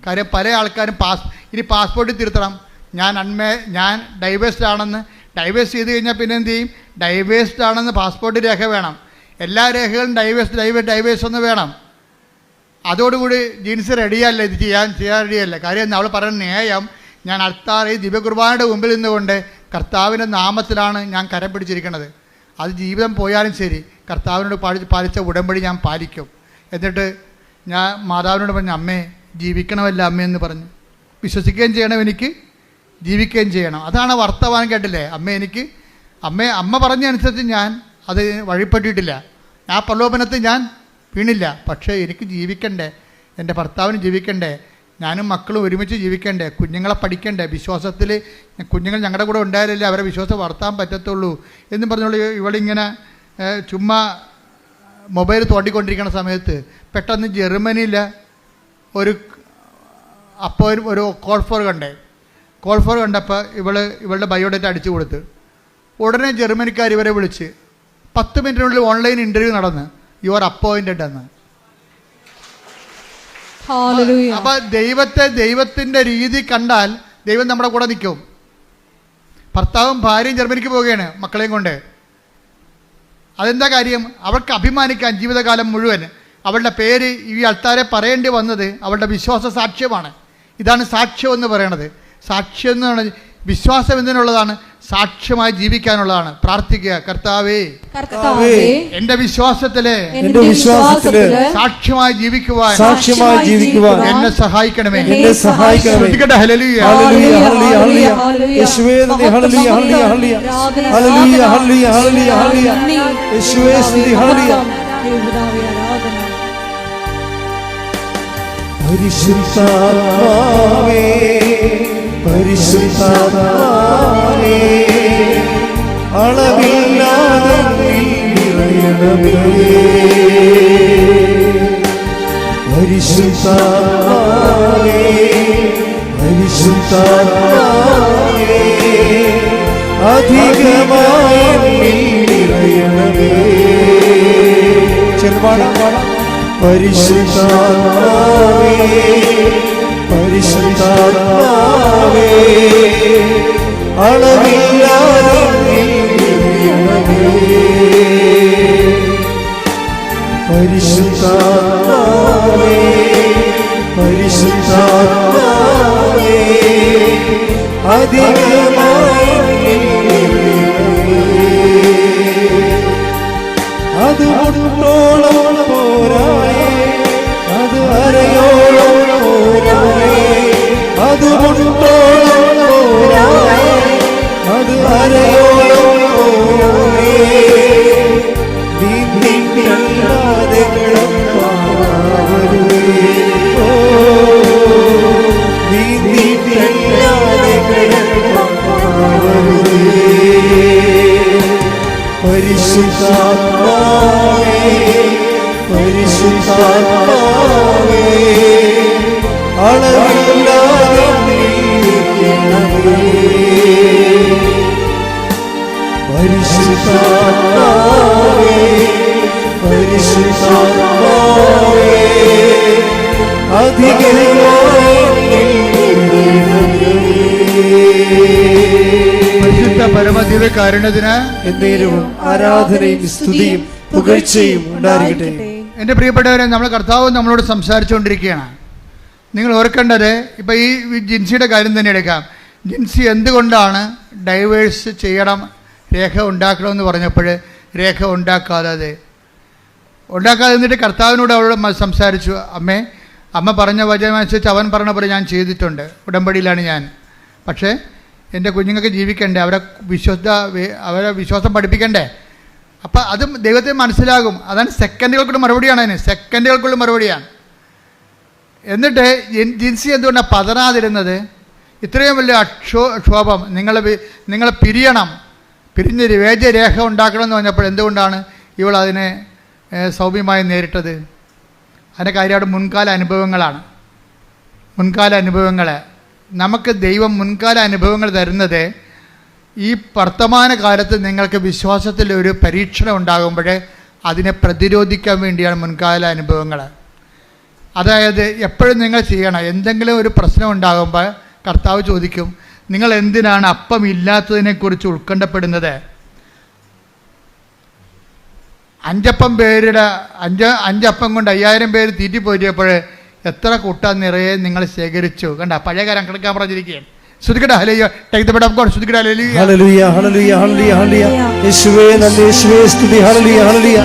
Speaker 2: കാര്യം പല ആൾക്കാരും പാസ് ഇനി പാസ്പോർട്ടിൽ തിരുത്തണം. ഞാൻ അൺമേ ഞാൻ ഡൈവേഴ്സ്ഡ് ആണെന്ന് ഡൈവേഴ്സ് ചെയ്ത് കഴിഞ്ഞാൽ പിന്നെ എന്ത് ചെയ്യും? ഡൈവേഴ്സ്ഡ് ആണെന്ന് പാസ്പോർട്ട് രേഖ വേണം. എല്ലാ രേഖകളും ഡൈവേഴ്സ് ഡൈവേഴ്സ് ഡൈവേഴ്സ് ഒന്ന് വേണം. അതോടുകൂടി ജീൻസ് റെഡിയല്ല ഇത് ചെയ്യാൻ ചെയ്യാൻ റെഡിയല്ല. കാര്യം അവൾ പറയുന്ന ന്യായം. ഞാൻ അൾത്താർ ഈ ദിവ്യകുർബാനയുടെ മുമ്പിൽ നിന്നുകൊണ്ട് കർത്താവിന്റെ നാമത്തിലാണ് ഞാൻ കരം പിടിച്ചിരിക്കുന്നത്. അത് ജീവിതം പോയാലും ശരി കർത്താവിനോട് പാടി പാലിച്ച ഉടമ്പടി ഞാൻ പാലിക്കും. എന്നിട്ട് ഞാൻ മാതാവിനോട് പറഞ്ഞു അമ്മേ ജീവിക്കണമല്ല അമ്മയെന്ന് പറഞ്ഞു. വിശ്വസിക്കുകയും ചെയ്യണം എനിക്ക് ജീവിക്കുകയും ചെയ്യണം. അതാണ് വർത്തമാനം കേട്ടില്ലേ? അമ്മ എനിക്ക് അമ്മ അമ്മ പറഞ്ഞനുസരിച്ച് ഞാൻ അത് വഴിപ്പെട്ടിട്ടില്ല. ആ പ്രലോഭനത്തിൽ ഞാൻ വീണില്ല. പക്ഷേ എനിക്ക് ജീവിക്കണ്ടേ? എന്റെ ഭർത്താവിന് ജീവിക്കണ്ടേ? ഞാനും മക്കളും ഒരുമിച്ച് ജീവിക്കണ്ടേ? കുഞ്ഞുങ്ങളെ പഠിക്കണ്ടേ? വിശ്വാസത്തിൽ കുഞ്ഞുങ്ങൾ ഞങ്ങളുടെ കൂടെ ഉണ്ടായാലല്ലേ അവരെ വിശ്വാസം വളർത്താൻ പറ്റത്തുള്ളൂ എന്ന് പറഞ്ഞുള്ള ഇവളിങ്ങനെ ചുമ്മാ മൊബൈൽ തോണ്ടിക്കൊണ്ടിരിക്കുന്ന സമയത്ത് പെട്ടെന്ന് ജർമ്മനിയിൽ ഒരു അപ്പോൾ ഒരു- കോൾ ഫോർ കണ്ടേ? കോൾ ഫോർ കണ്ടപ്പോൾ ഇവൾ ഇവളുടെ ബയോഡേറ്റ അടിച്ചു കൊടുത്ത്. ഉടനെ ജർമ്മനിക്കാർ ഇവരെ വിളിച്ച് പത്ത് മിനിറ്റിനുള്ളിൽ ഓൺലൈൻ ഇന്റർവ്യൂ നടന്ന് യു ആർ അപ്പോയിന്റഡ് എന്ന്. അപ്പൊ ദൈവത്തെ ദൈവത്തിന്റെ രീതി കണ്ടാൽ ദൈവം നമ്മുടെ കൂടെ നിൽക്കും. ഭർത്താവും ഭാര്യയും ജർമ്മനിക്ക് പോവുകയാണ് മക്കളെയും കൊണ്ട്. അതെന്താ കാര്യം? അവർക്ക് അഭിമാനിക്കാൻ ജീവിതകാലം മുഴുവൻ അവളുടെ പേര് ഈ അൾത്താരെ പറയേണ്ടി വന്നത് അവളുടെ വിശ്വാസ സാക്ഷ്യമാണ്. ഇതാണ് സാക്ഷ്യം എന്ന് പറയണത്. സാക്ഷ്യം എന്ന് പറയുന്നത് വിശ്വാസം എന്തിനുള്ളതാണ്? സാക്ഷ്യമായി ജീവിക്കാനുള്ളതാണ്. പ്രാർത്ഥിക്കുക കർത്താവേ
Speaker 1: കർത്താവേ
Speaker 2: എന്റെ വിശ്വാസത്തിലെ
Speaker 1: എന്റെ വിശ്വാസത്തിൽ
Speaker 2: സാക്ഷ്യമായി ജീവിക്കുവാൻ
Speaker 3: സാക്ഷ്യമായി ജീവിക്കുവാൻ
Speaker 2: എന്നെ സഹായിക്കണമേ.
Speaker 3: എന്നെ സഹായിക്കണമേ.
Speaker 2: ശ്രദ്ധിക്കട്ടെ ഹല്ലേലൂയ.
Speaker 3: Hallelujah, hallelujah, hallelujah. യേശുവേ നന്ദി, hallelujah, hallelujah, hallelujah. Hallelujah, hallelujah, hallelujah, hallelujah. യേശുവേ സ്തുതി, ഹല്ലേലൂയ. പരിശുദ്ധാത്മാവേ പരിശുദ്ധാത്മാവേ അളവില്ലാതെ നിറയണമേ പരിശുദ്ധാത്മാവേ പരിശുദ്ധാത്മാവേ അധികമായി നിറയണമേ ചെറുപാടാം പരിശുദ്ധാത്മാവേ പരിശുദ്ധാത്മാവേ അളവില്ലാതെ
Speaker 2: കാരുണ്യത്തിന്
Speaker 3: എന്നേരവും ആരാധനയും സ്തുതിയും പുകഴ്ചയും ഉണ്ടായിരിക്കട്ടെ.
Speaker 2: എന്റെ പ്രിയപ്പെട്ടവരെ നമ്മൾ കർത്താവ് നമ്മളോട് സംസാരിച്ചുകൊണ്ടിരിക്കുകയാണ്. നിങ്ങൾ ഓർക്കേണ്ടത് ഇപ്പോൾ ഈ ജിൻസിയുടെ കാര്യം തന്നെ എടുക്കാം. ജിൻസി എന്തുകൊണ്ടാണ് ഡൈവേഴ്സ് ചെയ്യണം രേഖ ഉണ്ടാക്കണമെന്ന് പറഞ്ഞപ്പോൾ രേഖ ഉണ്ടാക്കാതെ? ഉണ്ടാക്കാതെ എന്നിട്ട് കർത്താവിനോട് അവളോട് സംസാരിച്ചു അമ്മേ അമ്മ പറഞ്ഞ വചനമനുസരിച്ച് അവൻ പറഞ്ഞ പോലെ ഞാൻ ചെയ്തിട്ടുണ്ട്. ഉടമ്പടിയിലാണ് ഞാൻ. പക്ഷേ എന്റെ കുഞ്ഞുങ്ങൾക്ക് ജീവിക്കണ്ടേ? അവരെ വിശ്വസ അവരെ വിശ്വാസം പഠിപ്പിക്കണ്ടേ? അപ്പം അതും ദൈവത്തെ മനസ്സിലാകും. അതാണ് സെക്കൻഡുകൾക്കുള്ള മറുപടിയാണ് അതിന്. സെക്കൻഡുകൾക്കുള്ള മറുപടിയാണ്. എന്നിട്ട് ജിൻ- ജിൻസി എന്തുകൊണ്ടാണ് പതറാതിരുന്നത്? ഇത്രയും വലിയ അക്ഷോ ക്ഷോഭം. നിങ്ങളെ നിങ്ങൾ പിരിയണം. പിരിഞ്ഞ് വേജരേഖ ഉണ്ടാക്കണമെന്ന് പറഞ്ഞപ്പോൾ എന്തുകൊണ്ടാണ് ഇവൾ അതിനെ സൗമ്യമായി നേരിട്ടത്? അതിന്റെ കാര്യമായിട്ട് മുൻകാല അനുഭവങ്ങളാണ്. മുൻകാല അനുഭവങ്ങൾ നമുക്ക് ദൈവം മുൻകാല അനുഭവങ്ങൾ തരുന്നത് ഈ വർത്തമാന കാലത്ത് നിങ്ങൾക്ക് വിശ്വാസത്തിൽ ഒരു പരീക്ഷണം ഉണ്ടാകുമ്പോൾ അതിനെ പ്രതിരോധിക്കാൻ വേണ്ടിയാണ് മുൻകാല അനുഭവങ്ങൾ. അതായത് എപ്പോഴും നിങ്ങൾ ചെയ്യണം. എന്തെങ്കിലും ഒരു പ്രശ്നം ഉണ്ടാകുമ്പോൾ കർത്താവ് ചോദിക്കും നിങ്ങൾ എന്തിനാണ് അപ്പം ഇല്ലാത്തതിനെക്കുറിച്ച് ഉത്കണ്ഠപ്പെടുന്നത്? അഞ്ചപ്പം പേരുടെ അഞ്ച് അഞ്ചപ്പം കൊണ്ട് അയ്യായിരം പേര് തീറ്റിപ്പോറ്റിയപ്പോൾ എത്ര കൂട്ട നിറയെ നിങ്ങൾ ശേഖരിച്ചു. കണ്ട? പഴയ കാര്യം കിടക്കാൻ പറഞ്ഞിരിക്കുകയാണ്. ശ്രുതിക്കട ഹലയ്യ take the bed of God
Speaker 3: hallelujah. Hallelujah hallelujah hallelujah യേശുവേ നല്ല യേശുവേ സ്തുതി ഹല്ലേലൂയ ഹല്ലേലൂയ.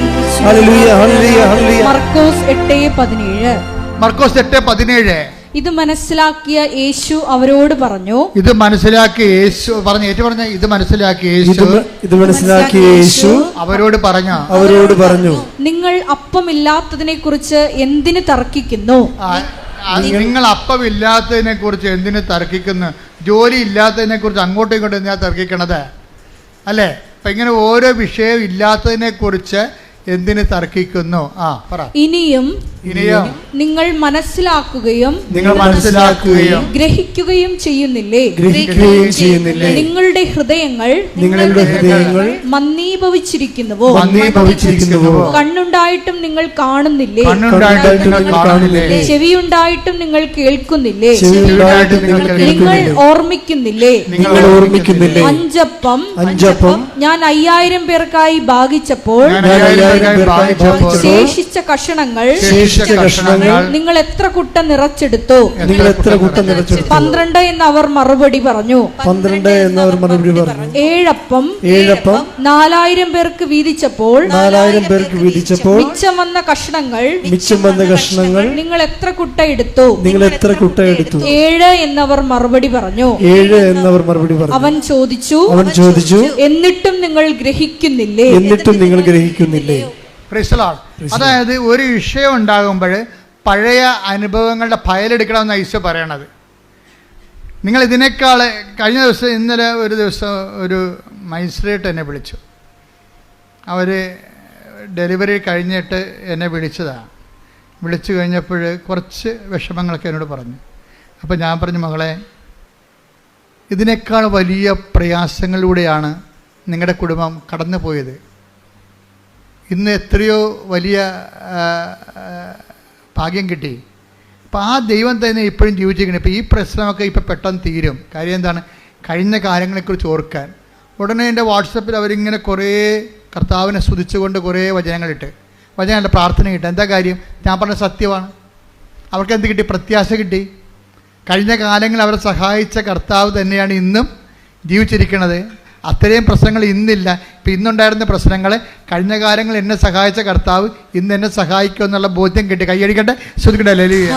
Speaker 3: ഹല്ലേലൂയ ഹല്ലേലൂയ ഹല്ലേലൂയ.
Speaker 1: മർക്കോസ് എട്ട് പതിനേഴ്.
Speaker 2: മർക്കോസ് എട്ട് പതിനേഴ്.
Speaker 1: ഇത് മനസ്സിലാക്കിയ യേശു അവരോട് പറഞ്ഞു.
Speaker 2: ഇത് മനസ്സിലാക്കിയ യേശു പറഞ്ഞു ഏറ്റു പറഞ്ഞ ഇത്
Speaker 3: മനസ്സിലാക്കിയ
Speaker 2: യേശു
Speaker 3: ഇത് മനസ്സിലാക്കിയ യേശു
Speaker 2: അവരോട് പറഞ്ഞു
Speaker 3: അവരോട് പറഞ്ഞു.
Speaker 1: നിങ്ങൾ അപ്പമില്ലാത്തതിനെ കുറിച്ച് എന്തിന് തർക്കിക്കുന്നു?
Speaker 2: നിങ്ങൾ അപ്പമില്ലാത്തതിനെ കുറിച്ച് എന്തിന് തർക്കിക്കുന്നു? ജോലി ഇല്ലാത്തതിനെ കുറിച്ച് അങ്ങോട്ടും ഇങ്ങോട്ടും ഞാൻ തർക്കിക്കണത്? അല്ലേ? അപ്പൊ ഇങ്ങനെ ഓരോ വിഷയം ഇല്ലാത്തതിനെ കുറിച്ച് എന്തിന് തർക്കിക്കുന്നു? ആ പറ.
Speaker 1: ഇനിയും
Speaker 2: ഇനിയും
Speaker 1: നിങ്ങൾ മനസ്സിലാക്കുകയും
Speaker 2: നിങ്ങൾ മനസ്സിലാക്കുകയും
Speaker 1: ഗ്രഹിക്കുകയും ചെയ്യുന്നില്ലേ?
Speaker 3: ഗ്രഹിക്കുകയും ചെയ്യുന്നില്ലേ?
Speaker 1: നിങ്ങളുടെ ഹൃദയങ്ങൾ
Speaker 3: നിങ്ങളുടെ ഹൃദയങ്ങൾ
Speaker 1: മന്ദീഭവിച്ചിരിക്കുന്നുവോ?
Speaker 3: മന്ദീഭവിച്ചിരിക്കുന്നുവോ?
Speaker 1: കണ്ണുണ്ടായിട്ടും നിങ്ങൾ കാണുന്നില്ലേ?
Speaker 2: കണ്ണുണ്ടായിട്ടും നിങ്ങൾ കാണില്ലേ
Speaker 1: ചെവിയുണ്ടായിട്ടും നിങ്ങൾ കേൾക്കുന്നില്ലേ?
Speaker 3: ചെവിയുണ്ടായിട്ട് നിങ്ങൾ
Speaker 1: നിങ്ങൾ ഓർമ്മിക്കുന്നില്ലേ?
Speaker 3: നിങ്ങൾ ഓർമ്മിക്കുന്നില്ലേ?
Speaker 1: അഞ്ചപ്പം
Speaker 3: അഞ്ചപ്പം
Speaker 1: ഞാൻ അയ്യായിരം പേർക്കായി ഭാഗിച്ചപ്പോൾ ശേഷിച്ച കഷണങ്ങൾ
Speaker 2: ശേഷിച്ച കഷണങ്ങൾ
Speaker 1: നിങ്ങൾ എത്ര കുട്ട നിറച്ചെടുത്തു?
Speaker 3: നിങ്ങൾ എത്ര കുട്ട നിറച്ചെടുത്തു?
Speaker 1: പന്ത്രണ്ട് എന്ന് അവർ മറുപടി പറഞ്ഞു.
Speaker 3: പന്ത്രണ്ട് എന്ന് അവർ മറുപടി പറഞ്ഞു.
Speaker 1: ഏഴപ്പം
Speaker 3: ഏഴപ്പം
Speaker 1: നാലായിരം പേർക്ക് വീതിച്ചപ്പോൾ
Speaker 3: നാലായിരം പേർക്ക് വീതിച്ചപ്പോൾ
Speaker 1: മിച്ചം വന്ന കഷണങ്ങൾ
Speaker 3: മിച്ചം വന്ന കഷ്ണങ്ങൾ
Speaker 1: നിങ്ങൾ എത്ര കുട്ട എടുത്തു?
Speaker 3: നിങ്ങൾ എത്ര കുട്ട എടുത്തു?
Speaker 1: ഏഴ് എന്നവർ മറുപടി പറഞ്ഞു.
Speaker 3: ഏഴ് എന്നവർ മറുപടി പറഞ്ഞു.
Speaker 1: അവൻ ചോദിച്ചു
Speaker 3: അവൻ ചോദിച്ചു
Speaker 1: എന്നിട്ടും നിങ്ങൾ ഗ്രഹിക്കുന്നില്ലേ?
Speaker 3: എന്നിട്ടും നിങ്ങൾ ഗ്രഹിക്കുന്നില്ലേ?
Speaker 2: Praise അതായത് ഒരു വിഷയം ഉണ്ടാകുമ്പോൾ പഴയ അനുഭവങ്ങളുടെ ഫയലെടുക്കണമെന്ന് ഈശോ പറയണത്. നിങ്ങൾ ഇതിനേക്കാൾ കഴിഞ്ഞ ദിവസം ഇന്നലെ ഒരു ദിവസം ഒരു മജിസ്ട്രേറ്റ് എന്നെ വിളിച്ചു. അവർ ഡെലിവറി കഴിഞ്ഞിട്ട് എന്നെ വിളിച്ചതാണ് വിളിച്ചു കഴിഞ്ഞപ്പോൾ കുറച്ച് വിഷമങ്ങളൊക്കെ എന്നോട് പറഞ്ഞു. അപ്പോൾ ഞാൻ പറഞ്ഞു മകളെ ഇതിനേക്കാൾ വലിയ പ്രയാസങ്ങളിലൂടെയാണ് നിങ്ങളുടെ കുടുംബം കടന്നു പോയത് ഇന്ന് എത്രയോ വലിയ ഭാഗ്യം കിട്ടി. അപ്പോൾ ആ ദൈവം തന്നെ ഇപ്പോഴും ജീവിച്ചിരിക്കണം ഇപ്പോൾ ഈ പ്രശ്നമൊക്കെ ഇപ്പോൾ പെട്ടെന്ന് തീരും. കാര്യം എന്താണ്? കഴിഞ്ഞ കാര്യങ്ങളെക്കുറിച്ച് ഓർക്കാൻ. ഉടനെ എന്റെ വാട്സപ്പിൽ അവരിങ്ങനെ കുറേ കർത്താവിനെ സ്തുതിച്ചുകൊണ്ട് കുറേ വചനങ്ങളിട്ട്. വചനങ്ങളുടെ പ്രാർത്ഥന കിട്ടും. എന്താ കാര്യം? ഞാൻ പറഞ്ഞ സത്യമാണ്. അവർക്ക് എന്ത് കിട്ടി? പ്രത്യാശ കിട്ടി. കഴിഞ്ഞ കാലങ്ങളിൽ അവരെ സഹായിച്ച കർത്താവ് തന്നെയാണ് ഇന്നും ജീവിച്ചിരിക്കുന്നത്. അത്രയും പ്രശ്നങ്ങൾ ഇന്നില്ല. ഇപ്പം ഇന്നുണ്ടായിരുന്ന പ്രശ്നങ്ങൾ കഴിഞ്ഞ കാലങ്ങൾ എന്നെ സഹായിച്ച കർത്താവ് ഇന്ന് എന്നെ സഹായിക്കും എന്നുള്ള ബോധ്യം കിട്ടി. കൈയടിക്കട്ടെ ശ്രദ്ധിക്കട്ടെ?
Speaker 3: ഹല്ലേലൂയ.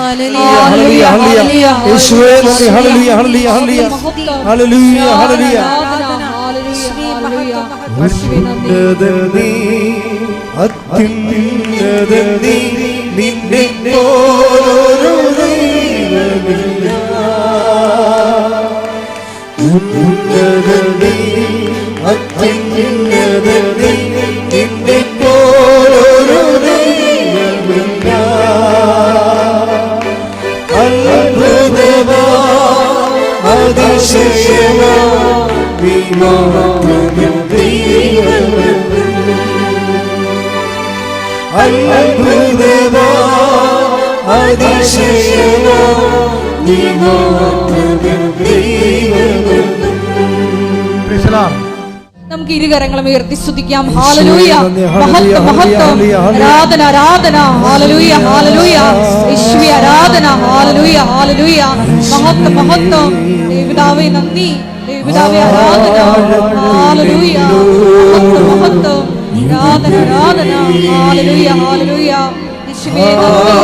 Speaker 1: നമുക്ക് ഇരുകരങ്ങളും ഉയർത്തി സ്തുതിക്കാം. ഹാലലൂയ
Speaker 3: ഹല്ലേലൂയ,
Speaker 1: മഹത്വം മഹത്വം. ആരാധന ആരാധന. ഹാലലൂയ ഹാലലൂയ ഈശ്വരി ആരാധന. ഹാലലൂയ ഹാലലൂയ മഹത്വം മഹത്വം. ദേവിതാവേ നന്ദി. ദേവിതാവേ ആരാധന. ഹാലലൂയ മഹത്വം മഹത്വം. ആരാധന ആരാധന. ഹാലലൂയ ഹാലലൂയ ഈശ്വരി നന്ദി